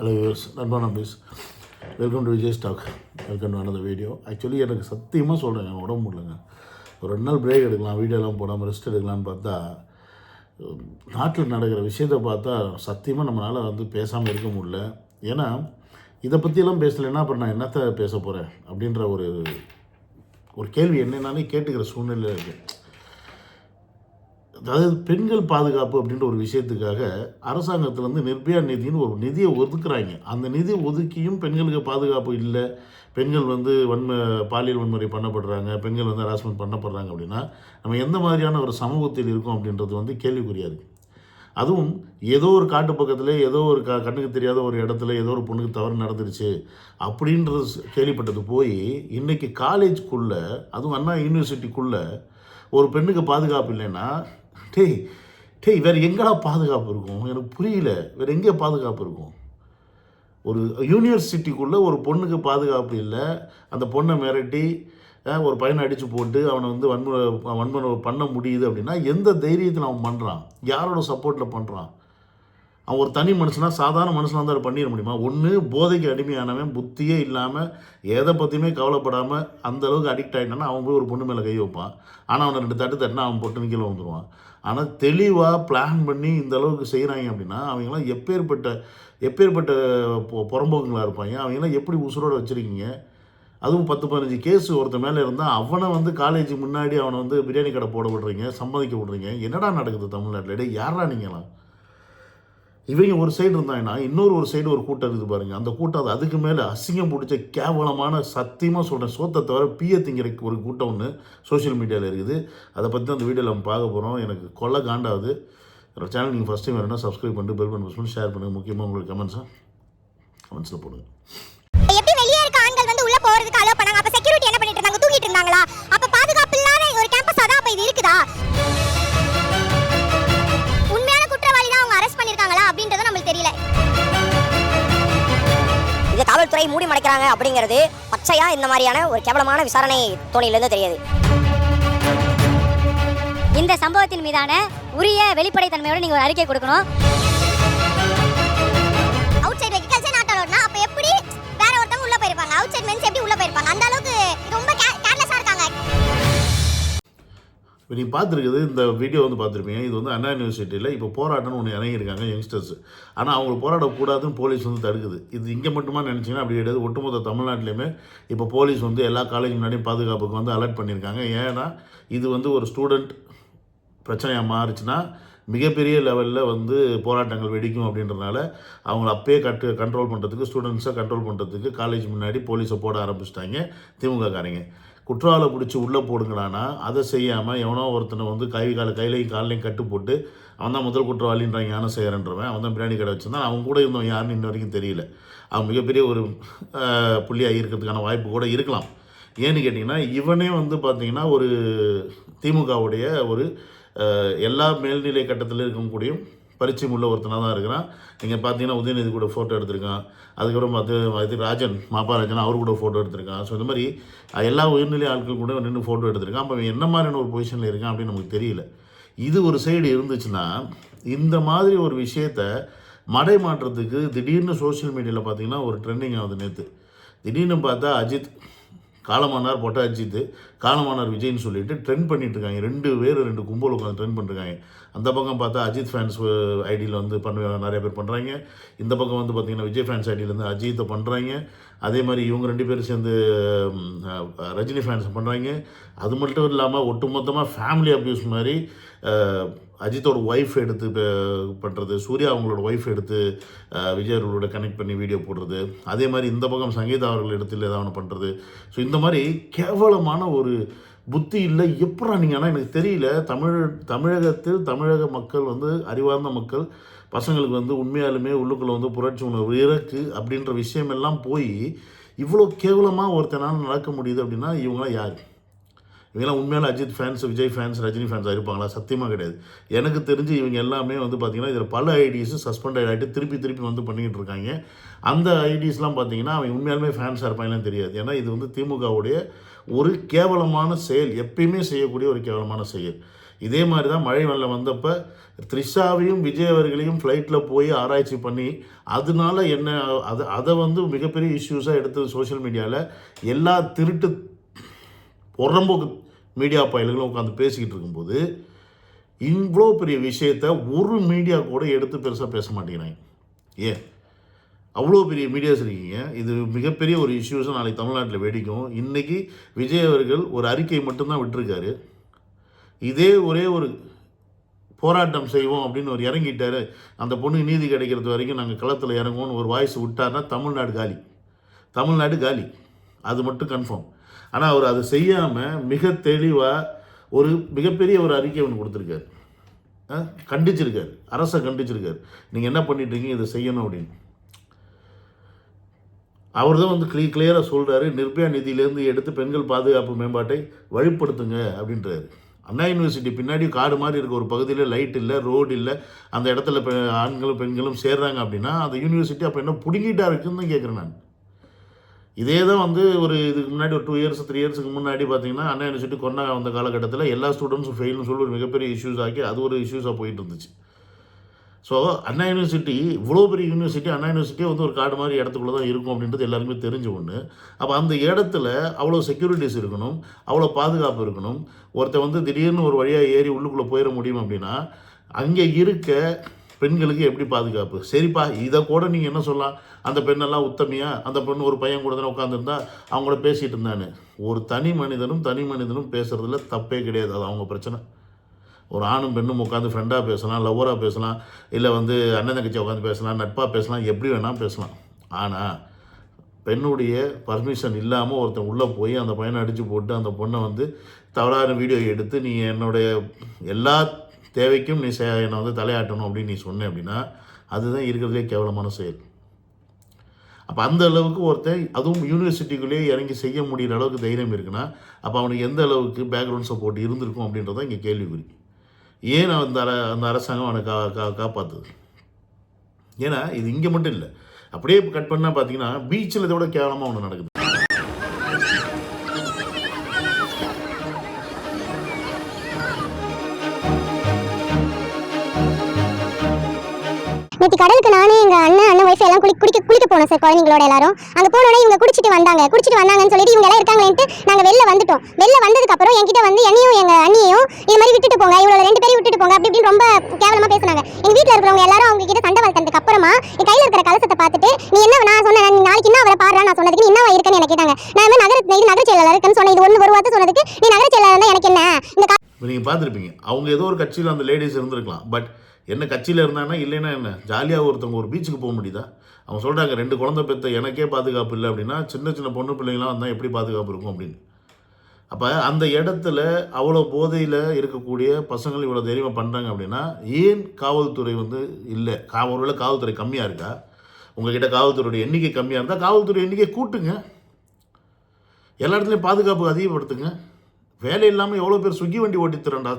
Hello யூஸ் நண்பான piece welcome to Vijay stock welcome to another video actually எனக்கு சத்தியமாக சொல்கிறேன் எனக்கு உடம்பு முடியலங்க. ஒரு ரெண்டு நாள் பிரேக் எடுக்கலாம் வீடியோலாம் போடாமல் ரெஸ்ட் எடுக்கலாம்னு பார்த்தா நாட்டில் நடக்கிற விஷயத்தை பார்த்தா சத்தியமாக நம்மளால் வந்து பேசாமல் இருக்க முடியல. ஏன்னா இதை பற்றியெல்லாம் பேசலைன்னா அப்புறம் நான் என்னத்தை பேச போகிறேன் அப்படின்ற ஒரு ஒரு கேள்வி என்னென்னாலே கேட்டுக்கிற சூழ்நிலை இருக்குது அதாவது பெண்கள் பாதுகாப்பு அப்படின்ற ஒரு விஷயத்துக்காக அரசாங்கத்திலேருந்து நிர்பயா நிதின்னு ஒரு நிதியை ஒதுக்குறாங்க. அந்த நிதி ஒதுக்கியும் பெண்களுக்கு பாதுகாப்பு இல்லை. பெண்கள் வந்து வன்ம பாலியல் வன்முறை பண்ணப்படுறாங்க. பெண்கள் வந்து ஹராஸ்மெண்ட் பண்ணப்படுறாங்க அப்படின்னா நம்ம எந்த மாதிரியான ஒரு சமூகத்தில் இருக்கோம் அப்படின்றது வந்து கேள்விக்குறியாக இருக்குது அதுவும் ஏதோ ஒரு காட்டு பக்கத்தில் ஏதோ ஒரு க கண்ணுக்கு தெரியாத ஒரு இடத்துல ஏதோ ஒரு பொண்ணுக்கு தவறு நடந்துருச்சு அப்படின்றது கேள்விப்பட்டது போய் இன்றைக்கி காலேஜ்க்குள்ளே அதுவும் அண்ணா யூனிவர்சிட்டிக்குள்ளே ஒரு பெண்ணுக்கு பாதுகாப்பு இல்லைன்னா டேய் டேய் வேறு எங்கடா பாதுகாப்பு இருக்கும்? எனக்கு புரியல. வேறு எங்கே பாதுகாப்பு இருக்கும்? ஒரு யூனிவர்சிட்டிக்குள்ளே ஒரு பொண்ணுக்கு பாதுகாப்பு இல்லை. அந்த பொண்ணை மிரட்டி ஒரு பையனை அடித்து போட்டு அவனை வந்து வன்முறை வன்முறை பண்ண முடியுது அப்படின்னா எந்த தைரியத்தில் அவன் பண்ணுறான் யாரோட சப்போர்ட்டில் பண்ணுறான் அவன் ஒரு தனி மனுஷனா சாதாரண மனுஷனாக இருந்தால் பண்ணிட முடியுமா? ஒன்று போதைக்கு அடிமையானவன் புத்தியே இல்லாமல் எதை பற்றியுமே கவலைப்படாமல் அந்தளவுக்கு அடிக்ட் ஆகிட்டான்னா அவன் போய் ஒரு பொண்ணு மேலே கை வைப்பான். ஆனால் அவனை ரெண்டு தட்டு தட்டினா அவன் பொட்டு கீழே வந்துடுவான் ஆனால் தெளிவாக பிளான் பண்ணி இந்த அளவுக்கு செய்கிறாங்க அப்படின்னா அவங்களாம் எப்பேற்பட்ட எப்பேற்பட்ட பொ புறம்போக்குங்களாக இருப்பாங்க. அவங்களாம் எப்படி உசுரோடு வச்சுருக்கீங்க? அதுவும் பத்து பதினஞ்சு கேஸ் ஒருத்தன் மேலே இருந்தால் அவனை வந்து காலேஜ் முன்னாடி அவனை வந்து பிரியாணி கடை போட விடுறீங்க சம்மதிக்க விடுறீங்க. என்னடா நடக்குது தமிழ்நாட்டில்? டேய் யாரா நீங்களாம் இவங்க ஒரு சைடு இருந்தாங்கன்னா இன்னொரு ஒரு சைடு ஒரு கூட்டம் இருக்குது பாருங்க. அந்த கூட்டம் அது அதுக்கு மேலே அசிங்கம் பிடிச்ச கேவலமான சத்தியமாக சொல்கிறேன் சோத்தை தவிர பீய திங்கிற ஒரு கூட்டம் ஒன்று சோஷியல் மீடியாவில் இருக்குது. அதை பற்றி அந்த வீடியோவில் நம்ம பார்க்க போகிறோம் எனக்கு கொள்ள காண்டாவது என்னோடய சேனல் நீங்கள் ஃபஸ்ட் டைம் வேணும்னா சப்ஸ்கிரைப் பண்ணிட்டு பெல் பண்ணி ஷேர் பண்ணுங்கள் முக்கியமாக உங்களுக்கு கமெண்ட்ஸாக கமெண்ட்ஸில் போடுங்க. எப்படி வெளியே இருக்க ஆண்கள் வந்து உள்ளே போகிறதுக்கு அலோ பண்ணாங்க? அப்போ செக்யூரிட்டி என்ன பண்ணிட்டு இருந்தாங்க? தூங்கிட்டு இருந்தாங்களா? சிறை மூடி மடைக்கிறாங்க அப்படிங்கிறது பச்சையா இந்த மாதிரியான ஒரு கேவலமான விசாரணை தோணியிலிருந்து தெரியுது. இந்த சம்பவத்தின் மீதான உரிய வெளிப்படைத்தன்மையோட நீங்க ஒரு அறிக்கை கொடுக்கணும். அவுட் சைடு வெஹிக்கல்ஸே நாட் அலோட்னா அப்ப எப்படி வேற ஒருத்தவங்க உள்ள போயிருப்பாங்க? அவுட் சைடு மென்ஸ் எப்படி உள்ள போயிருப்பாங்க? அந்த அளவுக்கு ரொம்ப இப்போ நீ பார்த்துருக்குது இந்த வீடியோ வந்து பார்த்துருப்பீங்க. இது வந்து அண்ணா யூனிவர்சிட்டியில் இப்போ போராட்டம்னு ஒன்று இறங்கியிருக்காங்க யங்ஸ்டர்ஸ் ஆனால் அவங்க போராடக்கூடாதுன்னு போலீஸ் வந்து தடுக்குது. இது இங்கே மட்டுமா நினச்சிங்கன்னா அப்படி கிடையாது ஒட்டுமொத்த தமிழ்நாட்டிலையுமே இப்போ போலீஸ் வந்து எல்லா காலேஜ் முன்னாடியும் பாதுகாப்புக்கு வந்து அலர்ட் பண்ணியிருக்காங்க. ஏன்னா இது வந்து ஒரு ஸ்டூடெண்ட் பிரச்சனையாக மாறுச்சுன்னா மிகப்பெரிய லெவலில் வந்து போராட்டங்கள் வெடிக்கும் அப்படின்றனால அவங்கள அப்பயே கட்டு கண்ட்ரோல் பண்ணுறதுக்கு ஸ்டூடெண்ட்ஸை கண்ட்ரோல் பண்ணுறதுக்கு காலேஜ் முன்னாடி போலீஸை போட ஆரம்பிச்சிட்டாங்க திமுக காரங்க குற்றால பிடிச்சி உள்ளே போடுங்களான்னா அதை செய்யாமல் எவனோ ஒருத்தனை வந்து கை கால கையிலையும் காலையும் கட்டு போட்டு அவன் தான் முதல் குற்றவாளின்ற ஞான செய்கிறன்றவன் அவன் தான் பிரியாணி கடை வச்சுருந்தான். அவன் கூட இருந்தவன் யாருன்னு இன்ன வரைக்கும் தெரியல. அவன் மிகப்பெரிய ஒரு புள்ளியாக இருக்கிறதுக்கான வாய்ப்பு கூட இருக்கலாம். ஏன்னு கேட்டிங்கன்னா இவனே வந்து பார்த்தீங்கன்னா ஒரு திமுகவுடைய ஒரு எல்லா மேல்நிலை கட்டத்தில் இருக்கக்கூடிய பரிச்சயம் உள்ள ஒருத்தனாக தான் இருக்கிறான். நீங்கள் பார்த்தீங்கன்னா உதயநிதி கூட ஃபோட்டோ எடுத்திருக்கான். அதுக்கப்புறம் பார்த்து இது ராஜன் மாப்பா ராஜன் அவர் கூட ஃபோட்டோ எடுத்திருக்கான். ஸோ இந்த மாதிரி எல்லா உயர்நிலை ஆட்கள் கூட நின்று ஃபோட்டோ எடுத்திருக்கான். அப்போ என்ன மாதிரியான ஒரு பொசிஷனில் இருக்கான் அப்படின்னு நமக்கு தெரியல. இது ஒரு சைடு இருந்துச்சுன்னா இந்த மாதிரி ஒரு விஷயத்த மடை மாற்றத்துக்கு திடீர்னு சோஷியல் மீடியாவில் பார்த்தீங்கன்னா ஒரு ட்ரெண்டிங் ஆகுது நேற்று திடீர்னு பார்த்தா அஜித் காலமானார் பொட்ட அஜித்து காலமானார் விஜய்னு சொல்லிட்டு ட்ரெண்ட் பண்ணிட்டு இருக்காங்க ரெண்டு பேர் ரெண்டு கும்பல் உட்காந்து ட்ரெண்ட் பண்ணிருக்காங்க அந்த பக்கம் பார்த்தா அஜித் ஃபேன்ஸ் ஐடியில் வந்து பண்ண நிறைய பேர் பண்ணுறாங்க இந்த பக்கம் வந்து பார்த்தீங்கன்னா விஜய் ஃபேன்ஸ் ஐடியிலேருந்து அஜித்தை பண்ணுறாங்க அதே மாதிரி இவங்க ரெண்டு பேரும் சேர்ந்து ரஜினி ஃபேன்ஸ் பண்ணுறாங்க அது மட்டும் இல்லாமல் ஒட்டுமொத்தமாக ஃபேமிலி அப்யூஸ் மாதிரி அஜித்தோட ஒய்ஃப் எடுத்து பண்ணுறது சூர்யா அவங்களோட ஒய்ஃப் எடுத்து விஜய் அவர்களோட கனெக்ட் பண்ணி வீடியோ போடுறது. அதே மாதிரி இந்த பக்கம் சங்கீதா அவர்கள் இடத்துல ஏதாவது ஒன்று பண்ணுறது ஸோ இந்த மாதிரி கேவலமான ஒரு புத்தி இல்லை. எப்படா நீங்கள் ஆனால் எனக்கு தெரியல. தமிழ் தமிழகத்தில் தமிழக மக்கள் வந்து அறிவார்ந்த மக்கள் பசங்களுக்கு வந்து உண்மையாலுமே உள்ளுக்குள்ளே வந்து புரட்சி உணர்வு இறக்கு அப்படின்ற விஷயமெல்லாம் போய் இவ்வளோ கேவலமாக ஒருத்தனால் நடக்க முடியுது அப்படின்னா இவங்களாம் யார்? இவங்கெல்லாம் உண்மையான அஜித் ஃபேன்ஸ் விஜய் ஃபேன்ஸ் ரஜினி ஃபேன்ஸாக இருப்பாங்களா? சத்தியமாக கிடையாது. எனக்கு தெரிஞ்சு இவங்க எல்லாமே வந்து பார்த்திங்கன்னா இதில் பல ஐடிஸு சஸ்பெண்ட் ஆகிட்டு திருப்பி திருப்பி வந்து பண்ணிக்கிட்டு இருக்காங்க. அந்த ஐடிஸ்லாம் பார்த்திங்கன்னா அவங்க உண்மையாலுமே ஃபேன்ஸாக இருப்பாங்களான்னு தெரியாது. ஏன்னா இது வந்து திமுகவுடைய ஒரு கேவலமான செயல். எப்பயுமே செய்யக்கூடிய ஒரு கேவலமான செயல். இதே மாதிரி தான் மழை வெள்ளம் வந்தப்போ த்ரிஷாவையும் விஜய் அவர்களையும் ஃப்ளைட்டில் போய் ஆராய்ச்சி பண்ணி அதனால என்ன அதை அதை வந்து மிகப்பெரிய இஷ்யூஸாக எடுத்து சோஷியல் மீடியாவில் எல்லா திருட்டு புறம்போக்கு மீடியா பயல்களும் உட்காந்து பேசிக்கிட்டு இருக்கும்போது இவ்வளோ பெரிய விஷயத்த ஒரு மீடியா கூட எடுத்து பெருசாக பேச மாட்டேங்கிறாங்க. ஏன்? அவ்வளோ பெரிய மீடியாஸ் இருக்கீங்க. இது மிகப்பெரிய ஒரு இஷ்யூஸை நாளைக்கு தமிழ்நாட்டில் வெடிக்கும். இன்றைக்கி விஜய் அவர்கள் ஒரு அறிக்கை மட்டும்தான் விட்டுருக்காரு. இதே ஒரே ஒரு போராட்டம் செய்வோம் அப்படின்னு ஒரு இறங்கிட்டார். அந்த பொண்ணு நீதி கிடைக்கிறது வரைக்கும் நாங்கள் களத்தில் இறங்குவோம்னு ஒரு வாய்ஸ் விட்டார்னா தமிழ்நாடு காலி. தமிழ்நாடு காலி. அது மட்டும் கன்ஃபார்ம் ஆனால் அவர் அதை செய்யாமல் மிக தெளிவாக ஒரு மிகப்பெரிய ஒரு அறிக்கை ஒன்று கொடுத்துருக்காரு. ஆ? கண்டிச்சிருக்காரு. அரசை கண்டிச்சிருக்காரு. நீங்கள் என்ன பண்ணிட்டீங்க இதை செய்யணும் அப்படின்னு. அவர் தான் வந்து கிளீ கிளியராக சொல்கிறாரு நிர்பயா நிதியிலேருந்து எடுத்து பெண்கள் பாதுகாப்பு மேம்பாட்டை வழிப்படுத்துங்க அப்படின்றாரு. அண்ணா யூனிவர்சிட்டி பின்னாடி காடு மாதிரி இருக்க ஒரு பகுதியில் லைட் இல்லை ரோடு இல்லை அந்த இடத்துல ஆண்களும் பெண்களும் சேர்றாங்க அப்படின்னா அந்த யூனிவர்சிட்டி அப்போ என்ன பிடுங்கிட்டா இருக்குன்னு தான் கேட்குறேன் நான். இதே தான் வந்து ஒரு இதுக்கு முன்னாடி ஒரு டூ இயர்ஸ் த்ரீ இயர்ஸுக்கு முன்னாடி பார்த்தீங்கன்னா அண்ணா யூனிவர்சிட்டி கொரோனா வந்த காலகட்டத்தில். எல்லா ஸ்டூடெண்ட்ஸும் ஃபெயில்னு சொல்லி ஒரு மிகப்பெரிய இஷ்யூஸ் ஆக்கி அது ஒரு இஷ்யூஸாக போயிட்டு இருந்துச்சு. ஸோ அண்ணா யூனிவர்சிட்டி இவ்வளோ பெரிய யூனிவர்சிட்டி அண்ணா யூனிவர்சிட்டியே வந்து ஒரு காடு மாதிரி இடத்துக்குள்ளே தான் இருக்கும் அப்படின்றது எல்லாருமே தெரிஞ்ச ஒன்று அப்போ அந்த இடத்துல அவ்வளோ செக்யூரிட்டிஸ் இருக்கணும் அவ்வளோ பாதுகாப்பு இருக்கணும். ஒருத்தன் வந்து திடீர்னு ஒரு வழியாக ஏறி உள்ளுக்குள்ளே போயிட முடியும் அப்படின்னா அங்கே இருக்க பெண்களுக்கு எப்படி பாதுகாப்பு? சரிப்பா இதை கூட நீங்கள் என்ன சொல்லலாம்? அந்த பெண்ணெல்லாம் உத்தமையாக அந்த பெண் ஒரு பையன் கூட தானே உட்காந்துருந்தா அவங்க கூட பேசிகிட்டு இருந்தானு. ஒரு தனி மனிதனும் தனி மனிதனும் பேசுகிறதுல தப்பே கிடையாது. அது அவங்க பிரச்சனை. ஒரு ஆணும் பெண்ணும் உட்காந்து ஃப்ரெண்டாக பேசலாம் லவ்வராக பேசலாம் இல்லை வந்து அண்ணன் தங்கச்சி உட்காந்து பேசலாம் நட்பாக பேசலாம் எப்படி வேணால் பேசலாம். ஆனால் பெண்ணுடைய பர்மிஷன் இல்லாமல் ஒருத்தன் உள்ளே போய் அந்த பையனை அடித்து போட்டு அந்த பொண்ணை வந்து தவறான வீடியோ எடுத்து நீ என்னுடைய எல்லா தேவைக்கும் நீ செ- என்னை வந்து தலையாட்டணும் அப்படின்னு நீ சொன்ன அப்படின்னா அதுதான் இருக்கிறதே கேவலமான செயல். அப்போ அந்த அளவுக்கு ஒருத்தன் அதுவும் யூனிவர்சிட்டிக்குள்ளேயே இறங்கி செய்ய முடிகிற அளவுக்கு தைரியம் இருக்குன்னா அப்போ அவனுக்கு எந்த அளவுக்கு பேக்ரவுண்ட் சப்போர்ட் இருந்திருக்கும் அப்படின்றத இங்கே கேள்விக்குறி. ஏன் அந்த அர அந்த அரசாங்கம் அவனை கா கா காப்பாற்றுது ஏன்னா இது இங்கே மட்டும் இல்லை. அப்படியே கட் பண்ணால் பார்த்தீங்கன்னா பீச்சில் இதை விட கேவலமாக ஒன்று நடக்குது. நேற்று கடலுக்கு நானே எங்கள் அண்ணன் அண்ணன் ஒய்ஃப் எல்லாம் குளி குளிக்க குளிக்க போனோம் சார் குழந்தைங்களோட எல்லாரும். அங்கே போனோடனே இவங்க குடிச்சிட்டு வந்தாங்க. குடிச்சிட்டு வந்தாங்கன்னு சொல்லிட்டு இவங்க எல்லாம் இருக்காங்களேன்ட்டு நாங்கள் வெளில வந்துட்டோம். வெளில வந்ததுக்கப்புறம் என்கிட்ட வந்து என்னையும் எங்கள் அண்ணியையும் இது மாதிரி விட்டுட்டு போங்க இவ்வளோ ரெண்டு பேரும் விட்டுட்டு போங்க அப்படி இப்படின்னு ரொம்ப கேவலமாக பேசினாங்க. எங்கள் வீட்டில் இருக்கிறவங்க எல்லாரும் அவங்க கிட்ட சண்டை வளர்த்ததுக்கு அப்புறமா என் கையில் இருக்கிற கலசத்தை பார்த்துட்டு நீ என்ன நான் சொன்னேன் நீ நாளைக்கு என்ன அவரை பாடுறா நான் சொன்னதுக்கு நீ என்னவா இருக்கன்னு எனக்கு கேட்டாங்க. நான் வந்து நகர இது நகர செயலாளர் இருக்குன்னு சொன்னேன். இது ஒன்று ஒரு வார்த்தை சொன்னதுக்கு நீ நகர செயலாளர் எனக்கு என்ன? இந்த நீங்கள் பார்த்துருப்பீங்க. அவங்க ஏதோ ஒரு கட்சியில் அந்த லேடிஸ் இருந்திருக்கலாம். பட் என்ன கட்சியில் இருந்தாங்கன்னா இல்லைன்னா என்ன? ஜாலியாக ஒருத்தவங்க ஒரு பீச்சுக்கு போக முடியுதா? அவங்க சொல்கிறாங்க ரெண்டு குழந்தை பெற்ற எனக்கே பாதுகாப்பு இல்லை அப்படின்னா சின்ன சின்ன பொண்ணு பிள்ளைங்களாம் வந்தால் எப்படி பாதுகாப்பு இருக்கும் அப்படின்னு. அப்போ அந்த இடத்துல அவ்வளோ போதையில் இருக்கக்கூடிய பசங்கள் இவ்வளோ தைரியமாக பண்ணுறாங்க அப்படின்னா ஏன் காவல்துறை வந்து இல்லை? கா ஒருவேளை காவல்துறை கம்மியாக இருக்கா? உங்ககிட்ட காவல்துறையோட எண்ணிக்கை கம்மியாக இருந்தால் காவல்துறை எண்ணிக்கை கூட்டுங்க. எல்லா இடத்துலையும் பாதுகாப்பு அதிகப்படுத்துங்க. வேலை இல்லாமல் எவ்வளோ பேர் சுகி வண்டி ஓட்டி தரேன்டா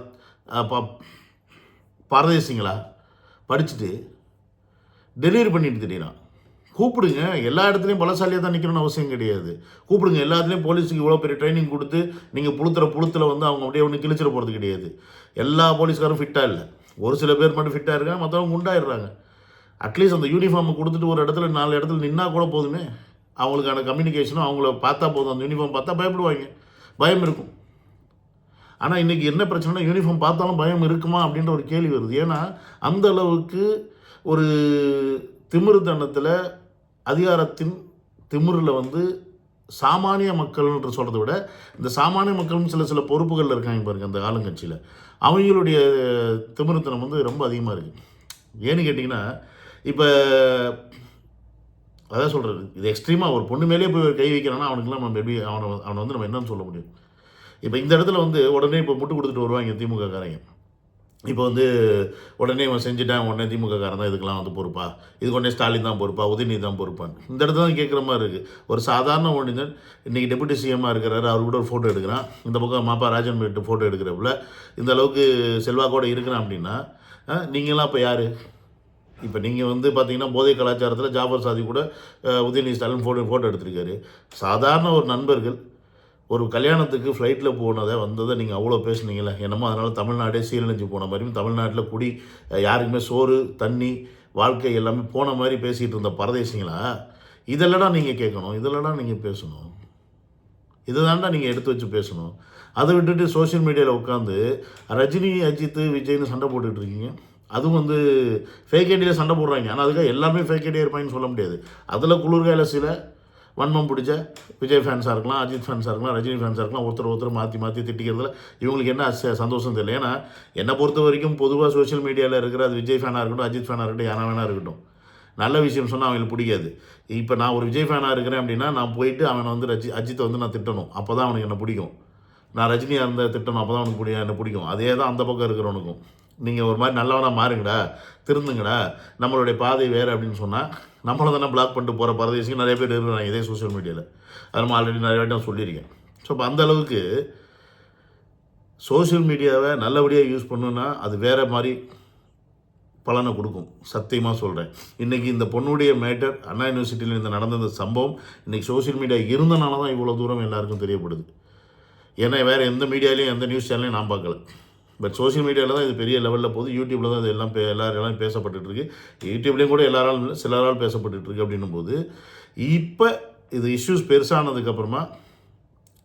பரதேசிங்களா? படிச்சுட்டு டெலிவரி பண்ணிட்டு திடீரான் கூப்பிடுங்க எல்லா இடத்துலையும் பலசாலியாக தான் நிற்கணும்னு அவசியம் கிடையாது. கூப்பிடுங்க எல்லாத்துலேயும் போலீஸுக்கு இவ்வளோ பெரிய ட்ரைனிங் கொடுத்து நீங்கள் புளுத்துற புளுத்தில் வந்து அவங்க அப்படியே ஒன்று கிழிச்சிட போகிறது கிடையாது. எல்லா போலீஸ்காரும் ஃபிட்டாக இல்லை. ஒரு சில பேர் மட்டும் ஃபிட்டாக இருக்காங்க மற்றவங்க குண்டாயிடுறாங்க. அட்லீஸ்ட் அந்த யூனிஃபார்மை கொடுத்துட்டு ஒரு இடத்துல நாலு இடத்துல நின்னா கூட போதுமே. அவங்களுக்கான கம்யூனிகேஷனும் அவங்கள பார்த்தா போதும். அந்த யூனிஃபார்ம் பார்த்தா பயப்படுவாங்க. பயம் இருக்கும். ஆனால் இன்றைக்கி என்ன பிரச்சனைனா யூனிஃபார்ம் பார்த்தாலும் பயம் இருக்குமா அப்படின்ற ஒரு கேள்வி வருது. ஏன்னா அந்த அளவுக்கு ஒரு திமிருத்தனத்தில் அதிகாரத்தின் திமிரில் வந்து சாமானிய மக்கள்ன்ற சொல்கிறத விட இந்த சாமானிய மக்களும் சில சில பொறுப்புகளில் இருக்காங்க பாருங்க அந்த ஆளுங்கட்சியில். அவங்களுடைய திமிருத்தனம் வந்து ரொம்ப அதிகமாக இருக்குது ஏன்னு கேட்டிங்கன்னா இப்போ அதான் சொல்கிறது இது எக்ஸ்ட்ரீமாக ஒரு பொண்ணு மேலேயே போய் கை வைக்கிறான்னா அவனுக்குலாம் நம்ம எப்படி அவனை அவனை வந்து நம்ம என்னன்னு சொல்ல முடியும். இப்போ இந்த இடத்துல வந்து உடனே இப்போ முட்டு கொடுத்துட்டு வருவாங்க திமுக காரங்க. இப்போ வந்து உடனே இவன் செஞ்சுட்டான் உடனே திமுக காரன் தான் இதுக்கெல்லாம் வந்து பொறுப்பா? இதுக்கு உடனே ஸ்டாலின் தான் பொறுப்பா? உதயநிதி தான் பொறுப்பான்னு. இந்த இடத்துல தான் கேட்குற மாதிரி இருக்குது ஒரு சாதாரண மனிதன் இன்றைக்கி டெபுட்டி சிஎம்மாக இருக்கிறாரு அவர் கூட ஒரு ஃபோட்டோ எடுக்கிறான். இந்த பக்கம் மாப்பா ராஜன் போயிட்டு ஃபோட்டோ எடுக்கிறப்பல. இந்த அளவுக்கு செல்வாக்கோடு இருக்கிறான் அப்படின்னா நீங்களாம் இப்போ யார்? இப்போ நீங்கள் வந்து பார்த்தீங்கன்னா போதை கலாச்சாரத்தில் ஜாபர் சாதி கூட உதயநிதி ஸ்டாலின் ஃபோட்டோ ஃபோட்டோ எடுத்திருக்காரு. சாதாரண ஒரு நண்பர்கள் ஒரு கல்யாணத்துக்கு ஃப்ளைட்டில் போனதை வந்ததை நீங்கள் அவ்வளோ பேசுனீங்களே என்னமோ அதனால் தமிழ்நாடே சீரழிஞ்சு போன மாதிரியும் தமிழ்நாட்டில் குடி யாருக்குமே சோறு தண்ணி வாழ்க்கை எல்லாமே போன மாதிரி பேசிகிட்டு இருந்த பரதேசிங்களா? இதெல்லாம் நீங்கள் கேட்கணும் இதெல்லாம் நீங்கள் பேசணும். இதை தாண்டா நீங்கள் எடுத்து வச்சு பேசணும். அதை விட்டுட்டு சோஷியல் மீடியாவில் உட்காந்து ரஜினி அஜித் விஜய்னு சண்டை போட்டுட்டு இருக்கீங்க. அதுவும் வந்து ஃபேக் ஐடியில் சண்டை போடுறாங்க. ஆனால் அதுக்காக எல்லாமே ஃபேக் ஐடியா இருப்பாங்கன்னு சொல்ல முடியாது. அதில் குளிர்கால சில வன்மம் பிடிச்ச விஜய் ஃபேன்ஸாக இருக்கலாம் அஜித் ஃபேன்ஸாக இருக்கலாம் ரஜினி ஃபேன்ஸாக இருக்கலாம் ஒருத்தர் ஒருத்தர் மாற்றி மாற்றி திட்டிக்கிறதுல இவங்களுக்கு என்ன சந்தோஷம் தெரியல. ஏன்னா என்னை பொறுத்த வரைக்கும் பொதுவாக சோஷியல் மீடியாவில் இருக்கிற அது விஜய் ஃபேனாக இருக்கட்டும் அஜித் ஃபேனாக இருக்கட்டும் யாரா வேணா இருக்கட்டும். நல்ல விஷயம் சொன்னால் அவங்களுக்கு பிடிக்காது. இப்போ நான் ஒரு விஜய் ஃபேனாக இருக்கிறேன் அப்படின்னா நான் போயிட்டு அவனை வந்து ரஜி அஜித்தை வந்து நான் திட்டணும். அப்போ தான் அவனுக்கு என்ன பிடிக்கும். நான் ரஜினியாக இருந்த திட்டணும் அப்போ தான் அவனுக்கு பிடிக்கும் என்ன பிடிக்கும். அதே தான் அந்த பக்கம் இருக்கிறவனுக்கும். நீங்கள் ஒரு மாதிரி நல்லவனாக மாறுங்கடா திருந்துங்கடா நம்மளுடைய பாதை வேறு அப்படின்னு சொன்னால் நம்மளை தானே பிளாக் பண்ணிட்டு போகிற பரதேசிக்கு நிறைய பேர் இருக்கிறாங்க இதே சோஷியல் மீடியாவில் அது நம்ம ஆல்ரெடி நிறைய வாட்டி நான் சொல்லியிருக்கேன். ஸோ அப்போ அந்த அளவுக்கு சோஷியல் மீடியாவை நல்லபடியாக யூஸ் பண்ணுன்னா அது வேறு மாதிரி பலனை கொடுக்கும். சத்தியமாக சொல்கிறேன் இன்றைக்கி இந்த பொண்ணுடைய மேட்டர் அண்ணா யூனிவர்சிட்டியில் இந்த நடந்த இந்த சம்பவம் இன்றைக்கி சோஷியல் மீடியா இருந்தனால தான் இவ்வளோ தூரம் எல்லாருக்கும் தெரியப்படுது. ஏன்னா வேறு எந்த மீடியாலையும் எந்த நியூஸ் சேனலையும் நான் பார்க்கல. பட் சோஷியல் மீடியாவில் தான் இது பெரிய லெவலில் போகுது. யூடியூப்பில் தான் இது எல்லாம் பே எல்லாரும் பேசப்பட்டுட்டு இருக்கு யூடியூப்லேயும் கூட எல்லாராலும் சிலரால் பேசப்பட்டுட்டு இருக்கு அப்படின்னும் போது இப்போ இது இஷ்யூஸ் பெருசானதுக்கப்புறமா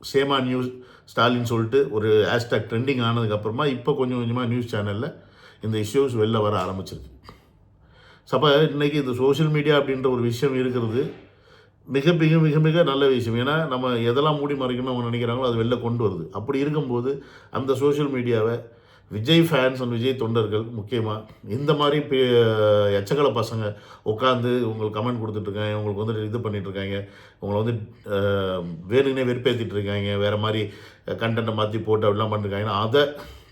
சேமா நியூஸ் ஸ்டாலின் சொல்லிட்டு ஒரு ஹேஷ்டாக் ட்ரெண்டிங் ஆனதுக்கப்புறமா இப்போ கொஞ்சம் கொஞ்சமாக நியூஸ் சேனலில் இந்த இஷ்யூஸ் வெளில வர ஆரம்பிச்சிருக்கு. சப்போ இன்றைக்கி இந்த சோஷியல் மீடியா அப்படின்ற ஒரு விஷயம் இருக்கிறது மிக மிக மிக மிக நல்ல விஷயம். ஏன்னா நம்ம எதெல்லாம் மூடி மறைக்கணும்னு அவங்க நினைக்கிறாங்களோ அது வெளில கொண்டு வருது. அப்படி இருக்கும்போது அந்த சோஷியல் மீடியாவை விஜய் ஃபேன்ஸ் அண்ட் விஜய் தொண்டர்கள் முக்கியமாக இந்த மாதிரி பே- எச்சக்கல பசங்க உட்காந்து உங்களுக்கு கமெண்ட் கொடுத்துட்ருக்காங்க உங்களுக்கு வந்து இது பண்ணிகிட்ருக்காங்க உங்களை வந்து வேணுங்கனே வெறுப்பேற்றிட்டு இருக்காங்க வேறு மாதிரி கண்டென்ட்டை மாற்றி போட்டு அப்படிலாம் பண்ணிருக்காங்கன்னா அதை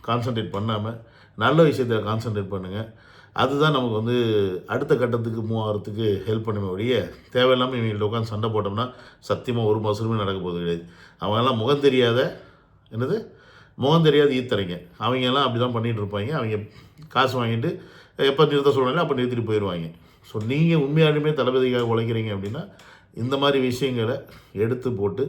கான்சென்ட்ரேட் பண்ணாமல் நல்ல விஷயத்தில் கான்சென்ட்ரேட் பண்ணுங்கள் அதுதான் நமக்கு வந்து அடுத்த கட்டத்துக்கு மூவ் ஆகிறதுக்கு ஹெல்ப் பண்ணுமே ஒழிய தேவையில்லாமல் இவங்கள்ட்ட உட்காந்து சண்டை போட்டோம்னா சத்தியமாக ஒரு மாதமே நடக்க போகிறது கிடையாது. அவங்கெல்லாம் முகம் தெரியாத என்னது? முகம் தெரியாத ஈத்தரைங்க அவங்க எல்லாம் அப்படி தான் பண்ணிகிட்டு இருப்பாங்க அவங்க காசு வாங்கிட்டு எப்போ நிறுத்த சொல்கிறாங்களோ அப்போ நிறுத்திட்டு போயிடுவாங்க ஸோ நீங்கள் உண்மையாலுமே தளபதிக்காக உழைக்கிறீங்க அப்படின்னா இந்த மாதிரி விஷயங்களை எடுத்து போட்டு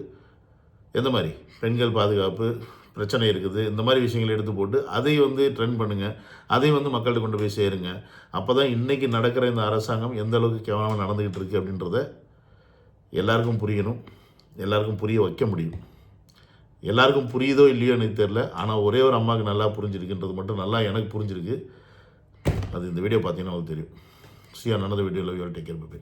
எந்த மாதிரி? பெண்கள் பாதுகாப்பு பிரச்சனை இருக்குது இந்த மாதிரி விஷயங்களை எடுத்து போட்டு அதை வந்து ட்ரெண்ட் பண்ணுங்கள் அதை வந்து மக்கள்கிட்ட கொண்டு போய் சேருங்க. அப்போ தான் இன்றைக்கி நடக்கிற இந்த அரசாங்கம் எந்த அளவுக்கு கேவலமாக நடந்துக்கிட்டு இருக்குது அப்படின்றத எல்லாருக்கும் புரியணும். எல்லாருக்கும் புரிய வைக்க முடியும். எல்லாருக்கும் புரியுதோ இல்லையோ எனக்கு தெரில ஆனால் ஒரே ஒரு அம்மாவுக்கு நல்லா புரிஞ்சிருக்குன்றது மட்டும் நல்லா எனக்கு புரிஞ்சிருக்கு. அது இந்த வீடியோ பார்த்தீங்கன்னா உங்களுக்கு தெரியும். சி another வீடியோவில் யூஆர் டேக் கேர் பை